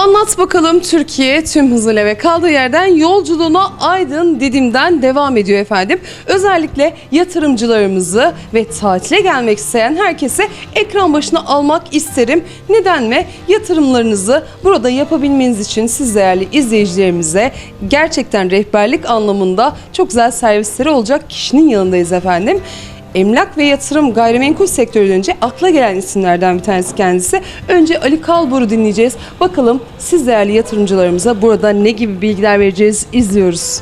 Anlat bakalım Türkiye tüm hızıyla ve kaldığı yerden yolculuğuna Aydın Didim'den devam ediyor efendim. Özellikle yatırımcılarımızı ve tatile gelmek isteyen herkese ekran başına almak isterim. Neden mi? Yatırımlarınızı burada yapabilmeniz için siz değerli izleyicilerimize gerçekten rehberlik anlamında çok güzel servisleri olacak kişinin yanındayız efendim. Emlak ve yatırım gayrimenkul sektörü önce akla gelen isimlerden bir tanesi kendisi. Önce Ali Kalbur'u dinleyeceğiz. Bakalım siz değerli yatırımcılarımıza burada ne gibi bilgiler vereceğiz izliyoruz.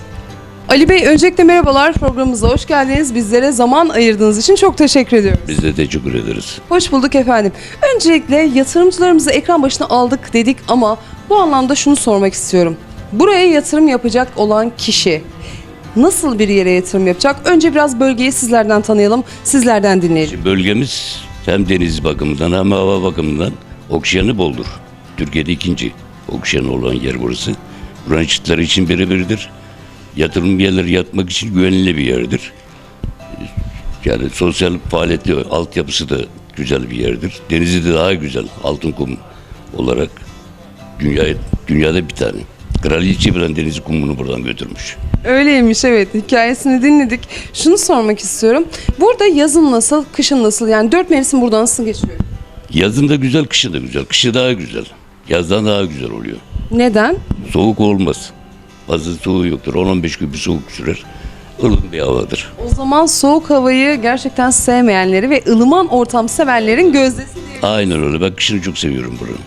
Ali Bey öncelikle merhabalar programımıza hoş geldiniz. Bizlere zaman ayırdığınız için çok teşekkür ediyorum. Biz de teşekkür ederiz. Hoş bulduk efendim. Öncelikle yatırımcılarımızı ekran başına aldık dedik ama bu anlamda şunu sormak istiyorum. Buraya yatırım yapacak olan kişi nasıl bir yere yatırım yapacak? Önce biraz bölgeyi sizlerden tanıyalım, sizlerden dinleyelim. Şimdi bölgemiz hem deniz bakımından hem hava bakımından oksijenli boldur. Türkiye'de ikinci oksijeni olan yer burası. Buranın için birebirdir. Yatırım yerleri yatmak için güvenilir bir yerdir. Yani sosyal faaliyetli altyapısı da güzel bir yerdir. Denizi de daha güzel. Altın kum olarak dünya, dünyada bir tane. Kraliçe bilen deniz kumunu buradan götürmüş. Öyleymiş evet hikayesini dinledik. Şunu sormak istiyorum. Burada yazın nasıl, kışın nasıl? Yani dört mevsim burada nasıl geçiyor? Yazın da güzel, kışı da güzel. Kışı daha güzel. Yazdan daha güzel oluyor. Neden? Soğuk olmaz. Fazla soğuğu yoktur. 10-15 gün bir soğuk sürer. ılım bir havadır. O zaman soğuk havayı gerçekten sevmeyenleri ve ılıman ortam sevenlerin gözdesi diye. Aynen öyle. Ben kışını çok seviyorum buranın.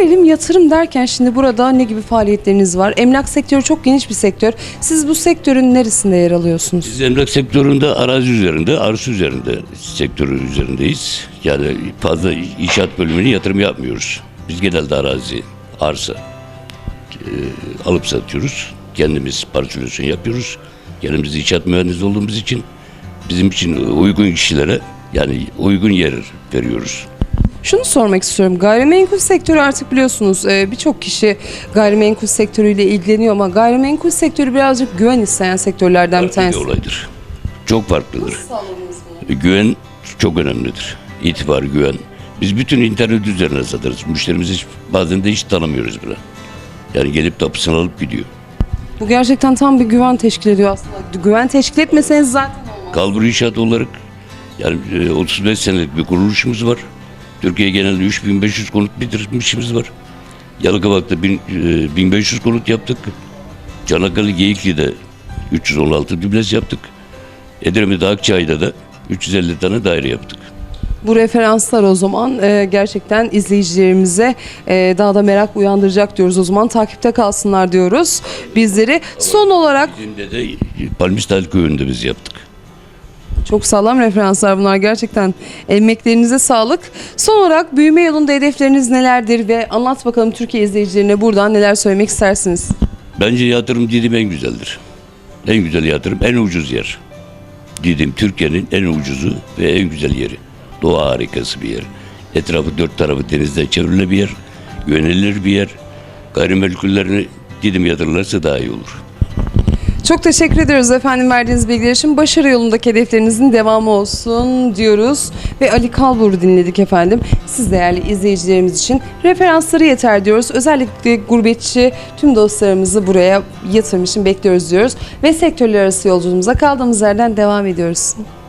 Gelelim yatırım derken şimdi burada ne gibi faaliyetleriniz var? Emlak sektörü çok geniş bir sektör. Siz bu sektörün neresinde yer alıyorsunuz? Biz emlak sektöründe arazi üzerinde, arsa üzerinde sektörü üzerindeyiz. Yani fazla inşaat bölümünü yatırım yapmıyoruz. Biz genelde arazi, arsa e, alıp satıyoruz. Kendimiz parçalasyon yapıyoruz. Kendimiz inşaat mühendisi olduğumuz için bizim için uygun kişilere yani uygun yer veriyoruz. Şunu sormak istiyorum. Gayrimenkul sektörü artık biliyorsunuz e, birçok kişi gayrimenkul sektörüyle ilgileniyor ama gayrimenkul sektörü birazcık güven isteyen sektörlerden bir Farklı bir tanesi. olaydır. Çok farklıdır. Güven çok önemlidir. İtibar, güven. Biz bütün internet üzerine satarız. Müşterimizi hiç, bazen de hiç tanımıyoruz bile. Yani gelip tapısını alıp gidiyor. Bu gerçekten tam bir güven teşkil ediyor aslında. Güven teşkil etmeseniz zaten olmaz. Kalbur İnşaat olarak yani e, 35 senelik bir kuruluşumuz var. Türkiye genelinde 3500 konut bitirmişimiz var. Yalıkavak'ta bin- e, 1500 konut yaptık. Çanakkale Geyikli'de 316 dubles yaptık. Edremit'te Akçay'da da 350 tane daire yaptık. Bu referanslar o zaman e, gerçekten izleyicilerimize e, daha da merak uyandıracak diyoruz. O zaman takipte kalsınlar diyoruz bizleri. Son olarak Bizim de Palmistal köyünde biz yaptık. Çok sağlam referanslar bunlar gerçekten. Emeklerinize sağlık. Son olarak büyüme yolunda hedefleriniz nelerdir ve anlat bakalım Türkiye izleyicilerine buradan neler söylemek istersiniz? Bence yatırım Didim en güzeldir. En güzel yatırım, en ucuz yer. Didim Türkiye'nin en ucuzu ve en güzel yeri. Doğa harikası bir yer. Etrafı dört tarafı denizden çevrili bir yer. Güvenilir bir yer. Gayrimenkullerini Didim yatırırlarsa daha iyi olur. Çok teşekkür ediyoruz efendim verdiğiniz bilgiler için. Başarı yolundaki hedeflerinizin devamı olsun diyoruz. Ve Ali Kalbur'u dinledik efendim. Siz değerli izleyicilerimiz için referansları yeter diyoruz. Özellikle gurbetçi tüm dostlarımızı buraya yatırım için bekliyoruz diyoruz. Ve sektörler arası yolculuğumuza kaldığımız yerden devam ediyoruz.